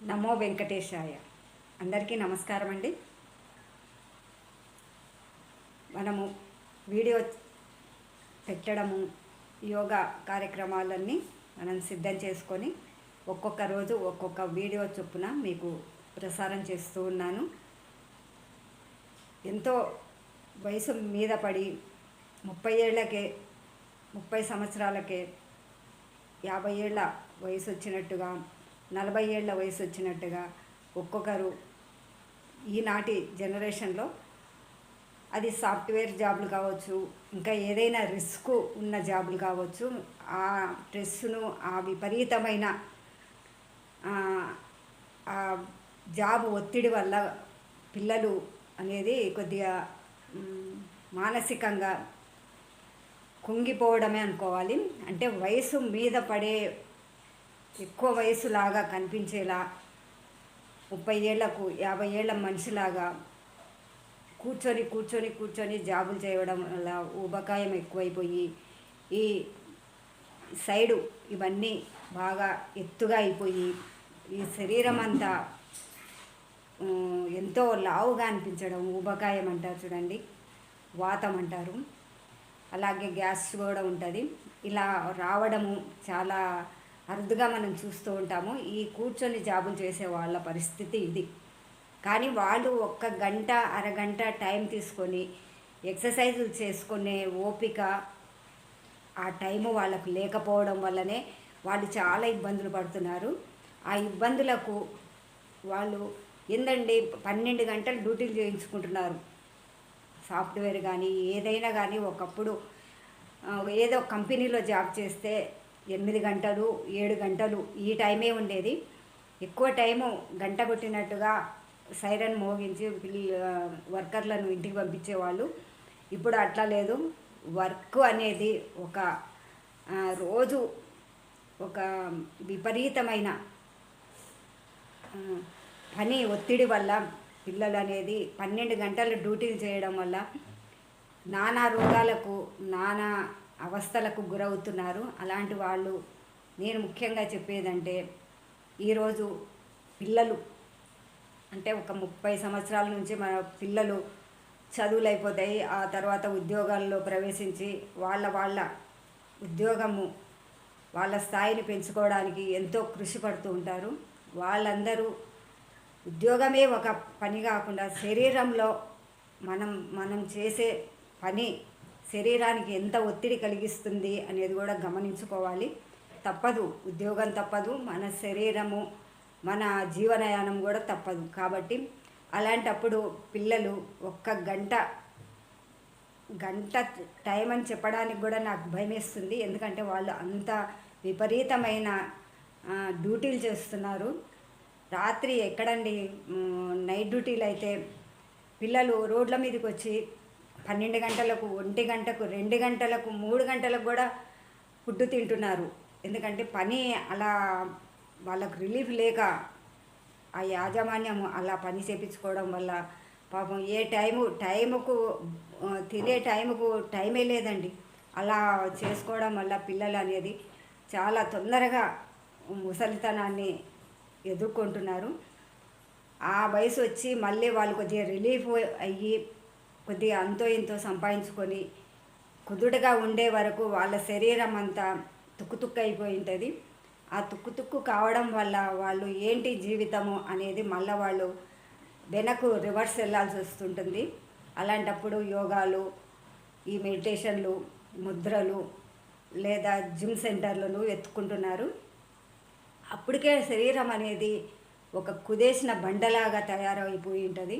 నమో వెంకటేశాయ. అందరికీ నమస్కారం అండి. మనము వీడియో పెట్టడము యోగా కార్యక్రమాలన్నీ మనం సిద్ధం చేసుకొని ఒక్కొక్క రోజు ఒక్కొక్క వీడియో చొప్పున మీకు ప్రసారం చేస్తూ ఉన్నాను. ఎంతో వయసు మీద పడి ముప్పై ఏళ్ళకే ముప్పై సంవత్సరాలకే యాభై ఏళ్ళ వయసు వచ్చినట్టుగా నలభై ఏళ్ళ వయసు వచ్చినట్టుగా ఒక్కొక్కరు ఈనాటి జనరేషన్లో అది సాఫ్ట్వేర్ జాబులు కావచ్చు ఇంకా ఏదైనా రిస్క్ ఉన్న జాబులు కావచ్చు ఆ స్ట్రెస్ను ఆ విపరీతమైన ఆ, జాబ్ ఒత్తిడి వల్ల పిల్లలు అనేది కొద్దిగా మానసికంగా కుంగిపోవడమే అనుకోవాలి. అంటే వయసు మీద పడే ఎక్కువ వయసులాగా కనిపించేలా ముప్పై ఏళ్ళకు యాభై ఏళ్ళ మనిషిలాగా కూర్చొని కూర్చొని కూర్చొని జాబులు చేయడం వల్ల ఊబకాయం ఎక్కువైపోయి ఈ సైడు ఇవన్నీ బాగా ఎత్తుగా అయిపోయి ఈ శరీరం అంతా ఎంతో లావుగా అనిపించడం ఊబకాయం అంటారు చూడండి వాతం అంటారు. అలాగే గ్యాస్ కూడా ఉంటుంది. ఇలా రావడము చాలా అరుదుగా మనం చూస్తూ ఉంటాము. ఈ కూర్చొని జాబులు చేసే వాళ్ళ పరిస్థితి ఇది. కానీ వాళ్ళు ఒక్క గంట అరగంట టైం తీసుకొని ఎక్సర్సైజులు చేసుకునే ఓపిక ఆ టైము వాళ్ళకు లేకపోవడం వల్లనే వాళ్ళు చాలా ఇబ్బందులు పడుతున్నారు. ఆ ఇబ్బందులకు వాళ్ళు ఏందండి? పన్నెండు గంటలు డ్యూటీలు చేయించుకుంటున్నారు. సాఫ్ట్వేర్ కానీ ఏదైనా కానీ ఒకప్పుడు ఏదో కంపెనీలో జాబ్ చేస్తే ఎనిమిది గంటలు ఏడు గంటలు ఈ టైమే ఉండేది. ఎక్కువ టైము గంట కొట్టినట్టుగా సైరన్ మోగించి వర్కర్లను ఇంటికి పంపించేవాళ్ళు. ఇప్పుడు అట్లా లేదు. వర్క్ అనేది ఒక రోజు ఒక విపరీతమైన పని ఒత్తిడి వల్ల పిల్లలు అనేది పన్నెండు గంటలు డ్యూటీలు చేయడం వల్ల నానా రోగాలకు నానా అవస్థలకు గురవుతున్నారు. అలాంటి వాళ్ళు నేను ముఖ్యంగా చెప్పేదంటే ఈరోజు పిల్లలు అంటే ఒక ముప్పై సంవత్సరాల నుంచి మన పిల్లలు చదువులు అయిపోతాయి ఆ తర్వాత ఉద్యోగాల్లో ప్రవేశించి వాళ్ళ వాళ్ళ ఉద్యోగము వాళ్ళ స్థాయిని పెంచుకోవడానికి ఎంతో కృషి పడుతూ ఉంటారు. వాళ్ళందరూ ఉద్యోగమే ఒక పని కాకుండా శరీరంలో మనం మనం చేసే పని శరీరానికి ఎంత ఒత్తిడి కలిగిస్తుంది అనేది కూడా గమనించుకోవాలి. తప్పదు. ఉద్యోగం తప్పదు. మన శరీరము మన జీవనయానం కూడా తప్పదు. కాబట్టి అలాంటప్పుడు పిల్లలు ఒక్క గంట గంట టైం అని చెప్పడానికి కూడా నాకు భయమేస్తుంది ఎందుకంటే వాళ్ళు అంత విపరీతమైన డ్యూటీలు చేస్తున్నారు. రాత్రి ఎక్కడండి? నైట్ డ్యూటీలు అయితే పిల్లలు రోడ్ల మీదకి వచ్చి పన్నెండు గంటలకు ఒంటి గంటకు రెండు గంటలకు మూడు గంటలకు కూడా ఫుడ్ తింటున్నారు. ఎందుకంటే పని అలా వాళ్ళకు రిలీఫ్ లేక ఆ యాజమాన్యం అలా పని చేపించుకోవడం వల్ల పాపం ఏ టైము టైముకు తినే టైముకు టైమే లేదండి. అలా చేసుకోవడం వల్ల పిల్లలు అనేది చాలా తొందరగా ముసలితనాన్ని ఎదుర్కొంటున్నారు. ఆ వయసు వచ్చి మళ్ళీ వాళ్ళు కొద్దిగా రిలీఫ్ అయ్యి కొద్దిగా అంతో ఇంతో సంపాదించుకొని కుదుటగా ఉండే వరకు వాళ్ళ శరీరం అంతా తుక్కుతుక్కు అయిపోయి ఉంటుంది ఆ తుక్కు తుక్కు కావడం వల్ల వాళ్ళు ఏంటి జీవితము అనేది మళ్ళీ వాళ్ళు వెనక్కు రివర్స్ వెళ్ళాల్సి వస్తుంటుంది. అలాంటప్పుడు యోగాలు ఈ మెడిటేషన్లు ముద్రలు లేదా జిమ్ సెంటర్లను ఎత్తుకుంటున్నారు అప్పటికే శరీరం అనేది ఒక కుదేసిన బండలాగా తయారైపోయి ఉంటుంది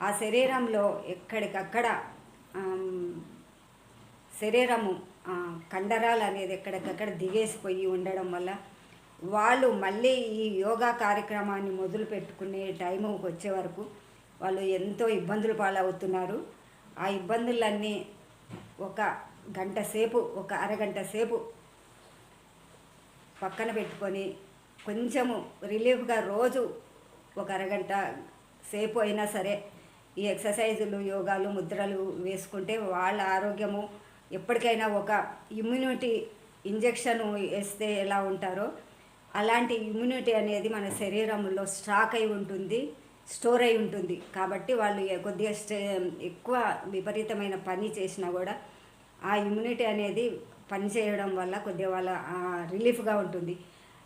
ఆ శరీరంలో ఎక్కడికక్కడ శరీరము కండరాలు అనేది ఎక్కడికక్కడ దిగేసిపోయి ఉండడం వల్ల వాళ్ళు మళ్ళీ ఈ యోగా కార్యక్రమాన్ని మొదలు పెట్టుకునే టైంకి వచ్చే వరకు వాళ్ళు ఎంతో ఇబ్బందులు పాలవుతున్నారు. ఆ ఇబ్బందులన్నీ ఒక గంట సేపు ఒక అరగంట సేపు పక్కన పెట్టుకొని కొంచెము రిలీఫ్గా రోజు ఒక అరగంట సేపు అయినా సరే ఈ ఎక్సర్సైజులు యోగాలు ముద్రలు వేసుకుంటే వాళ్ళ ఆరోగ్యము ఎప్పటికైనా ఒక ఇమ్యూనిటీ ఇంజెక్షన్ వేస్తే ఎలా ఉంటారో అలాంటి ఇమ్యూనిటీ అనేది మన శరీరంలో స్టాక్ అయి ఉంటుంది స్టోర్ అయి ఉంటుంది. కాబట్టి వాళ్ళు కొద్దిగా స్టే ఎక్కువ విపరీతమైన పని చేసినా కూడా ఆ ఇమ్యూనిటీ అనేది పని చేయడం వల్ల కొద్దిగా వాళ్ళ రిలీఫ్గా ఉంటుంది.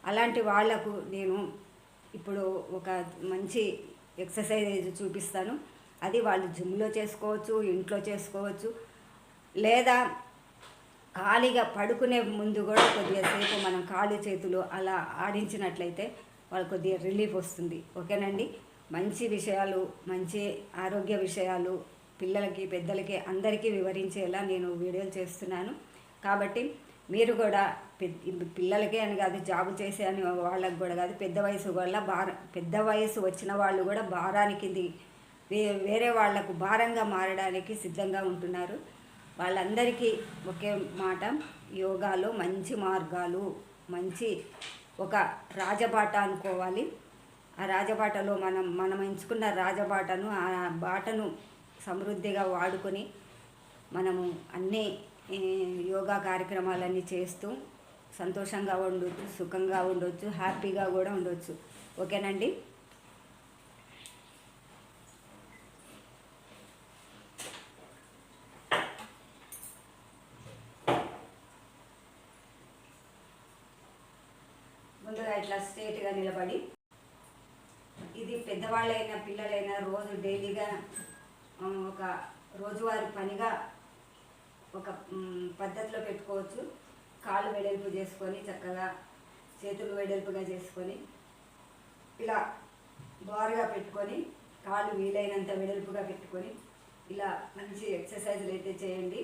అలాంటి వాళ్ళకు నేను ఇప్పుడు ఒక మంచి ఎక్సర్సైజ్ చూపిస్తాను. అది వాళ్ళు జిమ్లో చేసుకోవచ్చు ఇంట్లో చేసుకోవచ్చు. లేదా ఖాళీగా పడుకునే ముందు కూడా కొద్దిగా సేపు మనం కాళ్ళు చేతులు అలా ఆడించినట్లయితే వాళ్ళు కొద్దిగా రిలీఫ్ వస్తుంది. ఓకేనండి? మంచి విషయాలు మంచి ఆరోగ్య విషయాలు పిల్లలకి పెద్దలకి అందరికీ వివరించేలా నేను వీడియోలు చేస్తున్నాను. కాబట్టి మీరు కూడా పిల్లలకే అని కాదు జాబు చేసే అని వాళ్ళకి కూడా కాదు పెద్ద వయసు వల్ల భార పెద్ద వయసు వచ్చిన వాళ్ళు కూడా భారానికి వేరే వాళ్ళకు భారంగా మారడానికి సిద్ధంగా ఉంటున్నారు. వాళ్ళందరికీ ఒకే మాట యోగాలో మంచి మార్గాలు మంచి ఒక రాజబాట అనుకోవాలి. ఆ రాజబాటలో మనం మనం ఎంచుకున్న రాజబాటను ఆ బాటను సమృద్ధిగా వాడుకొని మనము అన్ని యోగా కార్యక్రమాలన్నీ చేస్తూ సంతోషంగా ఉండొచ్చు సుఖంగా ఉండొచ్చు హ్యాపీగా కూడా ఉండొచ్చు. ఓకేనండి? ముందుగా ఇట్లా స్ట్రేట్గా నిలబడి ఇది పెద్దవాళ్ళైనా పిల్లలైనా రోజు డైలీగా ఒక రోజువారి పనిగా ఒక పద్ధతిలో పెట్టుకోవచ్చు. కాళ్ళు వెడల్పు చేసుకొని చక్కగా చేతులు వెడల్పుగా చేసుకొని ఇలా బారుగా పెట్టుకొని కాళ్ళు వీలైనంత వెడల్పుగా పెట్టుకొని ఇలా మంచి ఎక్సర్సైజులు అయితే చేయండి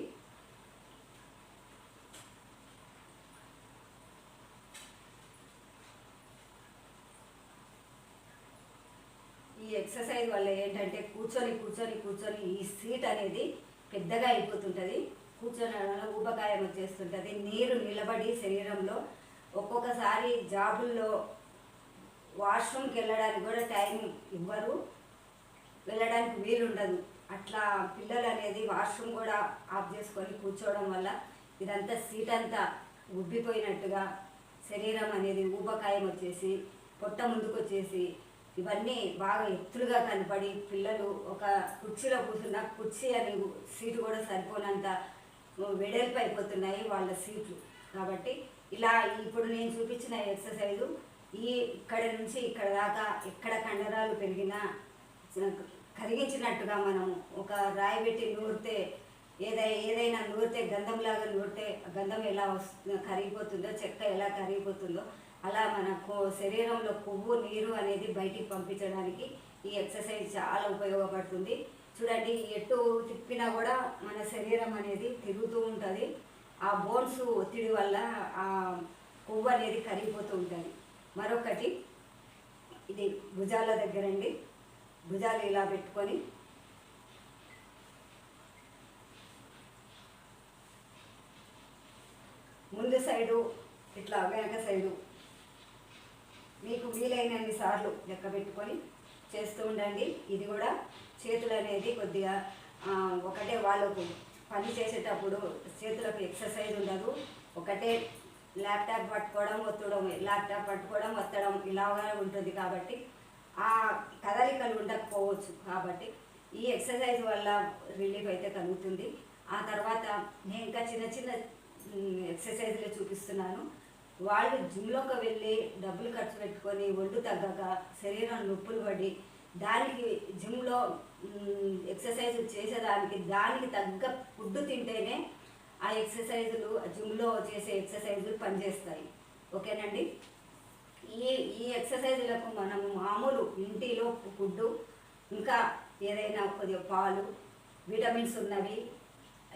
ఈ ఎక్సర్సైజ్ వల్ల ఏంటంటే కూర్చొని కూర్చొని కూర్చొని ఈ సీట్ అనేది పెద్దగా అయిపోతుంటుంది. కూర్చొని వల్ల ఊబకాయం వచ్చేస్తుంటుంది. నీరు నిలబడి శరీరంలో ఒక్కొక్కసారి జాబుల్లో వాష్రూమ్కి వెళ్ళడానికి కూడా టైం ఇవ్వరు. వెళ్ళడానికి వీలుండదు. అట్లా పిల్లలు అనేది వాష్రూమ్ కూడా ఆఫ్ చేసుకొని కూర్చోవడం వల్ల ఇదంతా సీట్ అంతా ఉబ్బిపోయినట్టుగా శరీరం అనేది ఊబకాయం వచ్చేసి పొట్ట ముందుకు వచ్చేసి ఇవన్నీ బాగా ఎత్తులుగా కనపడి పిల్లలు ఒక కుర్చీలో కూర్చున్న కుర్చీ అని సీటు కూడా సరిపోనంత వెడల్పు అయిపోతున్నాయి వాళ్ళ సీట్లు. కాబట్టి ఇలా ఇప్పుడు నేను చూపించిన ఎక్సర్సైజు ఈ ఇక్కడ నుంచి ఇక్కడ దాకా ఎక్కడ కండరాలు పెరిగినా కరిగించినట్టుగా మనం ఒక రాయి పెట్టి నూరితే ఏదై ఏదైనా నూరితే గంధంలాగా నూరితే గంధం ఎలా వస్తుందో కరిగిపోతుందో చెక్క ఎలా కరిగిపోతుందో అలా మన శరీరంలో కొవ్వు నీరు అనేది బయటికి పంపించడానికి ఈ ఎక్సర్సైజ్ చాలా ఉపయోగపడుతుంది. చూడండి ఎటు తిప్పినా కూడా మన శరీరం అనేది తిరుగుతూ ఉంటుంది. ఆ బోన్స్ ఒత్తిడి వల్ల ఆ కొవ్వు అనేది కరిగిపోతూ ఉంటుంది. మరొకటి ఇది భుజాల దగ్గరండి భుజాలు ఇలా పెట్టుకొని ముందు సైడు ఇట్లా వెనక సైడు మీకు వీలైనన్ని సార్లు లెక్క పెట్టుకొని చేస్తూ ఉండండి. ఇది కూడా చేతులు అనేది కొద్దిగా ఒకటే వాళ్ళకు పని చేసేటప్పుడు చేతులకు ఎక్సర్సైజ్ ఉండదు. ఒకటే ల్యాప్టాప్ పట్టుకోవడం ఒత్తడం ల్యాప్టాప్ పట్టుకోవడం ఒత్తడం ఇలాగా ఉంటుంది కాబట్టి ఆ కదలికలు ఉండకపోవచ్చు కాబట్టి ఈ ఎక్సర్సైజ్ వల్ల రిలీఫ్ అయితే కలుగుతుంది. ఆ తర్వాత నేను ఇంకా చిన్న చిన్న మ్, ఎక్సర్సైజ్లే చూపిస్తున్నాను. వాళ్ళు జిమ్లోకి వెళ్ళి డబ్బులు ఖర్చు పెట్టుకొని ఒళ్ళు తగ్గక శరీరం నొప్పులు పడి దానికి జిమ్లో ఎక్సర్సైజ్ చేసేదానికి దానికి తగ్గ ఫుడ్ తింటేనే ఆ ఎక్సర్సైజులు జిమ్లో చేసే ఎక్సర్సైజులు పనిచేస్తాయి. ఓకేనండి? ఈ ఈ ఎక్సర్సైజులకు మనం మామూలు ఇంటిలో ఫుడ్ ఇంకా ఏదైనా కొద్దిగా పాలు విటమిన్స్ ఉన్నవి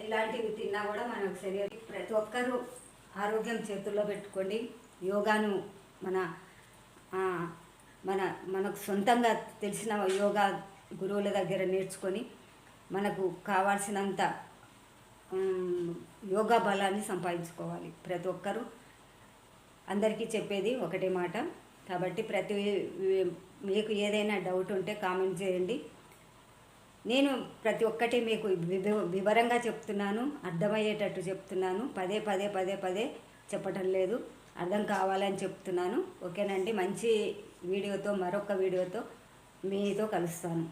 ఇలాంటివి తిన్నా కూడా మనకు శరీరం ప్రతి ఒక్కరూ ఆరోగ్యం చేతుల్లో పెట్టుకోండి. యోగాను మన మన మనకు సొంతంగా తెలిసిన యోగా గురువుల దగ్గర నేర్చుకొని మనకు కావాల్సినంత యోగా బలాన్ని సంపాదించుకోవాలి. ప్రతి ఒక్కరూ అందరికీ చెప్పేది ఒకటే మాట. కాబట్టి ప్రతి మీకు ఏదైనా డౌట్ ఉంటే కామెంట్ చేయండి. నేను ప్రతి ఒక్కటి మీకు వివరంగా చెప్తున్నాను అర్థమయ్యేటట్టు చెప్తున్నాను. పదే పదే పదే పదే చెప్పటం లేదు. అర్థం కావాలని చెప్తున్నాను. ఓకేనండి? మంచి వీడియోతో మరొక వీడియోతో మీతో కలుస్తాను.